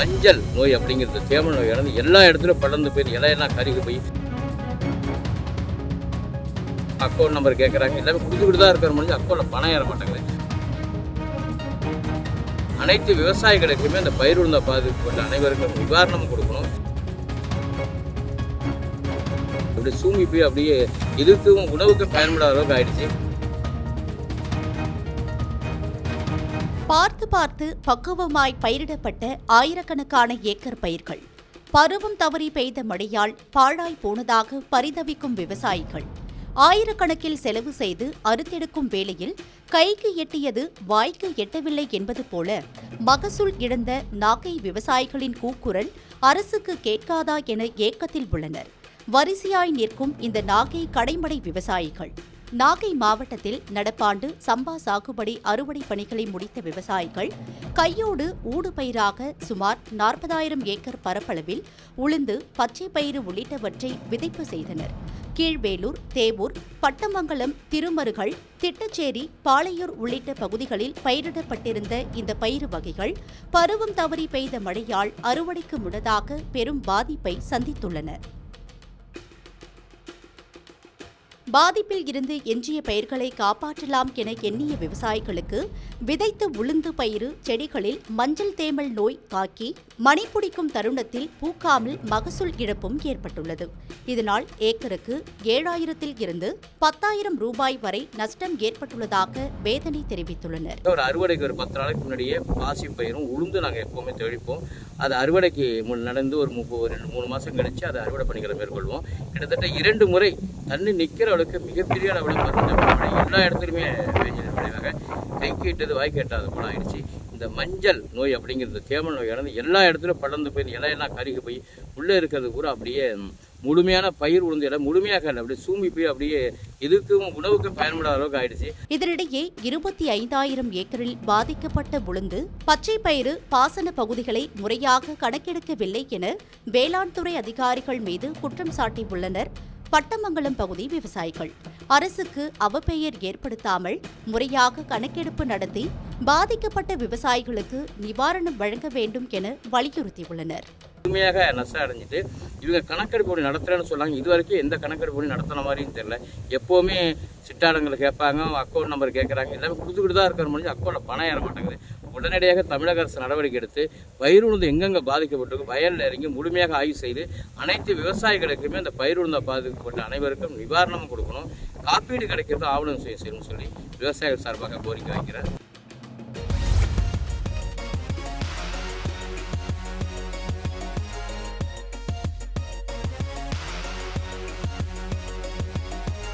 மஞ்சள் நோய் அப்படிங்கிறது தேமல் நோய் இறந்து எல்லா இடத்துலையும் படர்ந்து போய் இலையெல்லாம் கருகி போய் அக்கௌண்ட் நம்பர் கேட்குறாங்க எல்லாமே கொடுத்துக்கிட்டு தான் இருக்கிற முடிஞ்சு அக்கௌண்ட்டில் பணம் ஏற மாட்டேங்குது. அனைத்து விவசாயிகளுக்குமே அந்த பயிர் உழுந்த பாதிக்கப்பட்ட அனைவருக்கும் நிவாரணம் கொடுக்கணும். அப்படி சூமி போய் அப்படியே இதுக்கும் உணவுக்கு பயன்படாத அளவுக்கு ஆயிடுச்சு. பார்த்து பார்த்து பக்குவமாய் பயிரிடப்பட்ட ஆயிரக்கணக்கான ஏக்கர் பயிர்கள். பருவம் தவறி பெய்த மழையால் பாழாய் போனதாக பரிதவிக்கும் விவசாயிகள். ஆயிரக்கணக்கில் செலவு செய்து அறுத்தெடுக்கும் வேளையில் கைக்கு எட்டியது வாய்க்கு எட்டவில்லை என்பது போல மகசூல் இழந்த நாகை விவசாயிகளின் கூக்குரல் அரசுக்கு கேட்காதா என ஏக்கத்தில் உள்ளனர். வரிசையாய் நிற்கும் இந்த நாகை கடைமடை விவசாயிகள். நாகை மாவட்டத்தில் நடப்பாண்டு சம்பா சாகுபடி அறுவடை பணிகளை முடித்த விவசாயிகள் கையோடு ஊடுபயிராக சுமார் நாற்பதாயிரம் ஏக்கர் பரப்பளவில் உளுந்து பச்சை பயிறு உள்ளிட்டவற்றை விதைப்பு செய்தனர். கீழ்வேலூர் தேவூர் பட்டமங்கலம் திருமருகல் திட்டச்சேரி பாளையூர் உள்ளிட்ட பகுதிகளில் பயிரிடப்பட்டிருந்த இந்த பயிறு வகைகள் பருவம் தவறி பெய்த மழையால் அறுவடைக்கு முன்னதாக பெரும் பாதிப்பை சந்தித்துள்ளன. பாதிப்பில் இருந்து எஞ்சிய பயிர்களை காப்பாற்றலாம் என எண்ணிய விவசாயிகளுக்கு விதைத்த உளுந்து பயிறு செடிகளில் மஞ்சள் தேமல் நோய் தாக்கி மணி பிடிக்கும் தருணத்தில் பூக்காமல் மகசூல் இழப்பும் ஏற்பட்டுள்ளது. இதனால் ஏக்கருக்கு ஏழாயிரத்தில் இருந்து பத்தாயிரம் ரூபாய் வரை நஷ்டம் ஏற்பட்டுள்ளதாக வேதனை தெரிவித்துள்ளனர். ஒரு அறுவடைக்கு ஒரு பத்து நாளைக்கு முன்னாடியே பாசி பயிரும் உளுந்து நாங்கள் எப்போவுமே தெளிப்போம். அது அறுவடைக்கு முன் நடந்து ஒரு முப்பது ஒரு ரெண்டு மூணு மாதம் கழிச்சு அதை அறுவடை பணிகளை மேற்கொள்வோம். கிட்டத்தட்ட இரண்டு முறை தண்ணி நிற்கிற அளவுக்கு மிகப்பெரிய அளவில் பருவ எல்லா இடத்துலையுமே பெஞ்சு விளைவாக கை கேட்டது வாய் எட்டாத போல ஆயிடுச்சு. இந்த மஞ்சள் நோய் அப்படிங்கிறது தேமல் நோய் இறந்து எல்லா இடத்துலையும் படர்ந்து போய் இலையெல்லாம் கருகி போய் உள்ளே இருக்கிறது கூட அப்படியே முழுமையான பயிர் உளுந்த இடம் முழுமையாக அப்படியே சூம்பி போய் அப்படியே இதுக்கும் உணவுக்கு பயன்படாத அளவுக்கு ஆயிடுச்சு. இதனிடையே இருபத்தி ஐந்தாயிரம் ஏக்கரில் பாதிக்கப்பட்ட உளுந்து பச்சை பயிறு பாசன பகுதிகளை முறையாக கணக்கெடுக்கவில்லை என வேளாண் துறை அதிகாரிகள் மீது குற்றம் சாட்டியுள்ளனர். பட்டமங்கலம் பகுதி விவசாயிகள். அரசுக்கு அவப்பெயர் ஏற்படுத்தாமல் முறையாக கணக்கெடுப்பு நடத்தி பாதிக்கப்பட்ட விவசாயிகளுக்கு நிவாரணம் வழங்க வேண்டும் என வலியுறுத்தியுள்ளனர். முழுமையாக நஷ்டம் அடைஞ்சிட்டு இவங்க கணக்கெடுப்பு நடத்துகிறேன்னு நடத்துறேன்னு சொன்னாங்க. இது வரைக்கும் எந்த கணக்கெடுப்பு பணி நடத்தின மாதிரியும் தெரியல. எப்போவுமே சிட்டாளங்களை கேட்பாங்க அக்கௌண்ட் நம்பர் கேட்குறாங்க. எல்லாமே கொடுத்துக்கிட்டு தான் இருக்கிற முடிஞ்சு அக்கௌண்ட்டில் பணம் ஏற மாட்டேங்குது. உடனடியாக தமிழக அரசு நடவடிக்கை எடுத்து பயிர் உளுந்து எங்கெங்கே பாதிக்கப்பட்டிருக்கும் வயலில் இறங்கி முழுமையாக ஆய்வு செய்து அனைத்து விவசாயிகளுக்குமே அந்த பயிர் உளுந்த பாதிக்கப்பட்ட அனைவருக்கும் நிவாரணம் கொடுக்கணும். காப்பீடு கிடைக்கிறது ஆவணம் செய்ய செய்யணும்னு சொல்லி விவசாயிகள் சார்பாக கோரிக்கை வைக்கிறார்